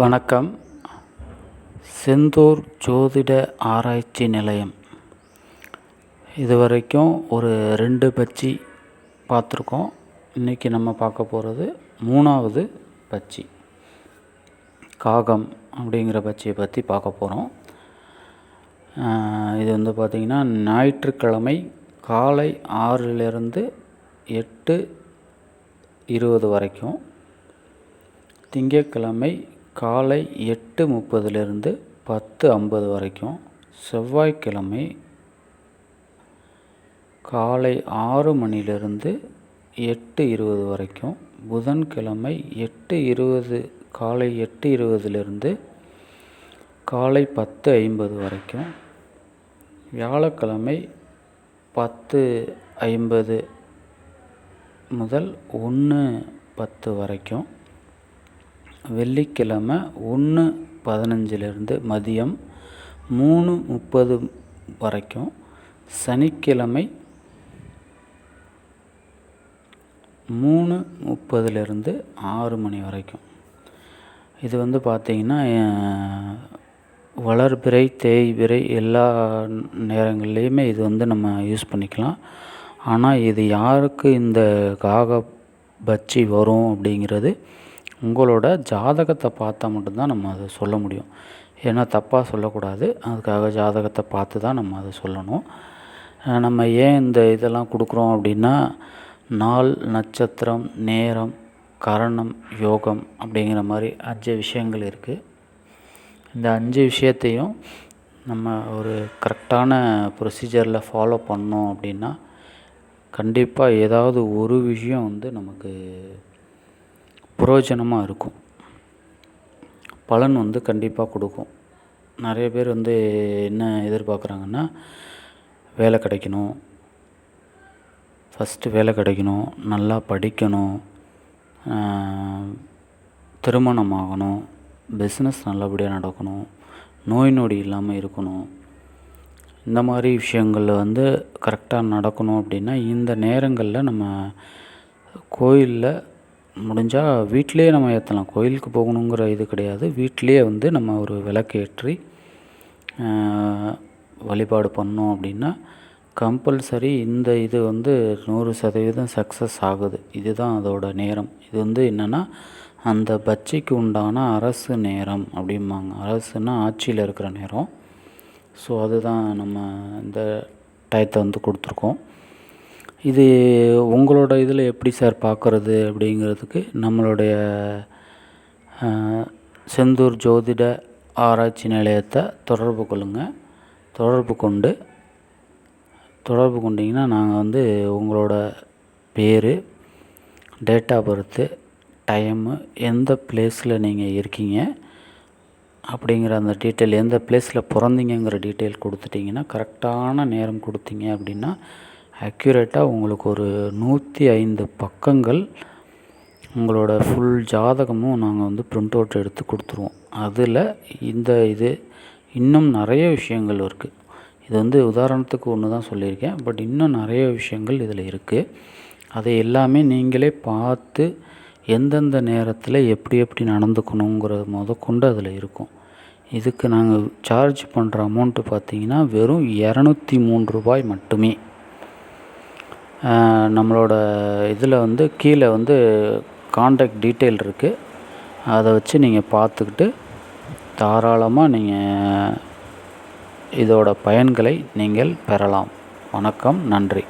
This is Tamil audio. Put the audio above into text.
வணக்கம். செந்தூர் ஜோதிட ஆராய்ச்சி நிலையம். இது வரைக்கும் ஒரு ரெண்டு பச்சி பார்த்துருக்கோம். இன்றைக்கி நம்ம பார்க்க போகிறது மூணாவது பச்சி. காகம் அப்படிங்கிற பச்சியை பற்றி பார்க்க போகிறோம் இது வந்து பார்த்திங்கன்னா ஞாயிற்றுக்கிழமை காலை ஆறிலிருந்து எட்டு இருபது வரைக்கும். திங்கட்கிழமை காலை எட்டு முப்பதுலேருந்து பத்து ஐம்பது வரைக்கும் செவ்வாய்க்கிழமை காலை ஆறு மணிலேருந்து எட்டு இருபது வரைக்கும் புதன்கிழமை எட்டு இருபது காலை எட்டு இருபதுலேருந்து காலை பத்து ஐம்பது வரைக்கும் வியாழக்கிழமை பத்து ஐம்பது முதல் ஒன்று பத்து வரைக்கும் வெள்ளிக்கிழமை ஒன்று பதினஞ்சிலிருந்து மதியம் மூணு முப்பது வரைக்கும் சனிக்கிழமை மூணு முப்பதுலேருந்து ஆறு மணி வரைக்கும். இது வந்து பார்த்திங்கன்னா வளர்பிறை தேய்பிறை எல்லா நேரங்கள்லேயுமே இது வந்து நம்ம யூஸ் பண்ணிக்கலாம். ஆனால் இது யாருக்கு இந்த காக பச்சி வரும் அப்படிங்கிறது உங்களோட ஜாதகத்தை பார்த்தா மட்டும்தான் நம்ம அதை சொல்ல முடியும். ஏன்னா தப்பாக சொல்லக்கூடாது. அதுக்காக ஜாதகத்தை பார்த்து தான் நம்ம அதை சொல்லணும். நம்ம ஏன் இந்த இதெல்லாம் கொடுக்குறோம் அப்படின்னா நாள் நட்சத்திரம் நேரம் கரணம் யோகம் அப்படிங்கிற மாதிரி அஞ்சு விஷயங்கள் இருக்குது இந்த அஞ்சு விஷயத்தையும் நம்ம ஒரு கரெக்டான ப்ரொசீஜரில் ஃபாலோ பண்ணோம் அப்படின்னா கண்டிப்பாக ஏதாவது ஒரு விஷயம் வந்து நமக்கு புரோஜனமாக இருக்கும். பலன் வந்து கண்டிப்பாக கொடுக்கும். நிறைய பேர் வந்து என்ன எதிர்பார்க்குறாங்கன்னா வேலை கிடைக்கணும். ஃபஸ்ட்டு வேலை கிடைக்கணும். நல்லா படிக்கணும். திருமணம் ஆகணும். பிஸ்னஸ் நல்லபடியாக நடக்கணும். நோய் நொடி இல்லாமல் இருக்கணும். இந்த மாதிரி விஷயங்களில் வந்து கரெக்டாக நடக்கணும் அப்படின்னா இந்த நேரங்களில் நம்ம கோயிலில் முடிஞ்சால் வீட்டிலேயே நம்ம ஏற்றலாம் கோயிலுக்கு போகணுங்கிற இது கிடையாது. வீட்டிலேயே வந்து நம்ம ஒரு விளக்கேற்றி வழிபாடு பண்ணோம் அப்படின்னா கம்பல்சரி இந்த இது வந்து நூறு சதவீதம் சக்ஸஸ் ஆகுது. இதுதான் அதோட நேரம். இது வந்து என்னென்னா அந்த பச்சைக்கு உண்டான அரசு நேரம் அப்படிம்பாங்க. அரசுன்னா ஆட்சியில் இருக்கிற நேரம். ஸோ அதுதான் நம்ம இந்த டயத்தை வந்து கொடுத்துருக்கோம். இது உங்களோட இதில் எப்படி சார் பார்க்குறது அப்படிங்கிறதுக்கு நம்மளுடைய செந்தூர் ஜோதிட ஆராய்ச்சி நிலையத்தை தொடர்பு கொள்ளுங்கள் தொடர்பு கொண்டு தொடர்பு கொண்டிங்கன்னா நாங்கள் வந்து உங்களோட பேர் டேட் ஆஃப் பர்த்து டைமு எந்த பிளேஸில் நீங்கள் இருக்கீங்க அப்படிங்கிற அந்த டீட்டெயில் எந்த பிளேஸில் பிறந்தீங்கங்கிற டீட்டெயில் கொடுத்துட்டிங்கன்னா கரெக்டான நேரம் கொடுத்தீங்க அப்படின்னா அக்யூரேட்டாக உங்களுக்கு ஒரு நூற்றி ஐந்து பக்கங்கள் உங்களோட ஃபுல் ஜாதகமும் நாங்கள் வந்து ப்ரிண்ட் அவுட் எடுத்து கொடுத்துருவோம். அதில் இந்த இது இன்னும் நிறைய விஷயங்கள் இருக்குது இது வந்து உதாரணத்துக்கு ஒன்று தான் சொல்லியிருக்கேன். பட் இன்னும் நிறைய விஷயங்கள் இதில் இருக்குது அதை எல்லாமே நீங்களே பார்த்து எந்தெந்த நேரத்தில் எப்படி எப்படி நடந்துக்கணுங்கிறது முதற்கொண்டு அதில் இருக்கும். இதுக்கு நாங்கள் சார்ஜ் பண்ணுற அமௌண்ட்டு பார்த்திங்கன்னா வெறும் இரநூத்தி மூன்று ரூபாய் மட்டுமே. நம்மளோட இதில் வந்து கீழே வந்து காண்டாக்ட் டீட்டெயில் இருக்குது அதை வச்சு நீங்கள் பார்த்துக்கிட்டு தாராளமாக நீங்கள் இதோட பயன்களை நீங்கள் பெறலாம். வணக்கம் நன்றி.